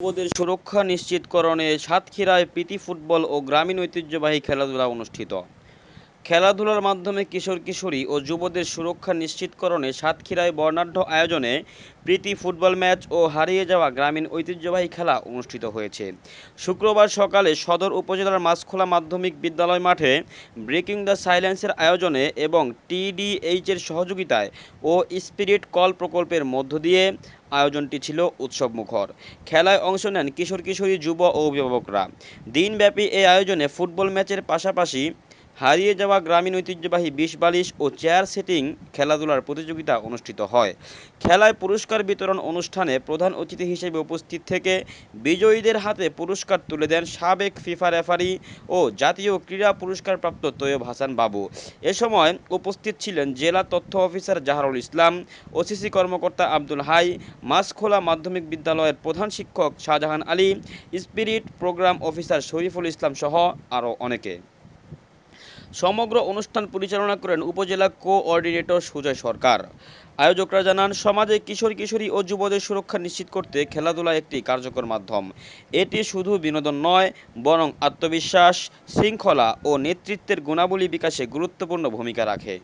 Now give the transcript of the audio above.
যুবদের সুরক্ষা নিশ্চিতকরণে সাতক্ষীরায় প্রীতি ফুটবল ও গ্রামীণ ঐতিহ্যবাহী খেলাধুলা অনুষ্ঠিত। খেলাধুলার মাধ্যমে কিশোর কিশোরী ও যুবদের সুরক্ষা নিশ্চিতকরণে সাতক্ষীরায় বর্ণাঢ্য আয়োজনে প্রীতি ফুটবল ম্যাচ ও হারিয়ে যাওয়া গ্রামীণ ঐতিহ্যবাহী খেলা অনুষ্ঠিত হয়েছে। শুক্রবার সকালে সদর উপজেলার মাছখোলা মাধ্যমিক বিদ্যালয় মাঠে ব্রেকিং দ্য সাইলেন্সের আয়োজনে এবং টিডিএইচের সহযোগিতায় ও স্পিরিট কল প্রকল্পের মধ্য দিয়ে আয়োজনটি ছিল উৎসবমুখর। খেলায় অংশ নেন কিশোর কিশোরী যুব ও অভিভাবকরা। দিনব্যাপী এই আয়োজনে ফুটবল ম্যাচের পাশাপাশি হারিয়ে যাওয়া গ্রামীণ ঐতিহ্যবাহী বিষ বালিশ ও চেয়ার সেটিং খেলাধুলার প্রতিযোগিতা অনুষ্ঠিত হয়। খেলায় পুরস্কার বিতরণ অনুষ্ঠানে প্রধান অতিথি হিসেবে উপস্থিত থেকে বিজয়ীদের হাতে পুরস্কার তুলে দেন সাবেক ফিফা রেফারি ও জাতীয় ক্রীড়া পুরস্কারপ্রাপ্ত তৈয়ব হাসান বাবু। এ সময় উপস্থিত ছিলেন জেলা তথ্য অফিসার জাহারুল ইসলাম, ওসিসি কর্মকর্তা আব্দুল হাই মাসখোলা মাধ্যমিক বিদ্যালয়ের প্রধান শিক্ষক Shahjahan Ali, spirit programme officer Shariful Islam সহ আরও অনেকে। সমগ্র অনুষ্ঠান পরিচালনা করেন উপজেলা কোঅর্ডিনেটর সুজয় সরকার। আয়োজকরা জানান, সমাজে কিশোর, কিশোরী ও যুবদের সুরক্ষা নিশ্চিত করতে খেলাধুলা একটি কার্যকর মাধ্যম। এটি শুধু বিনোদন নয়, বরং আত্মবিশ্বাস, শৃঙ্খলা ও নেতৃত্বের গুণাবলী বিকাশে গুরুত্বপূর্ণ ভূমিকা রাখে।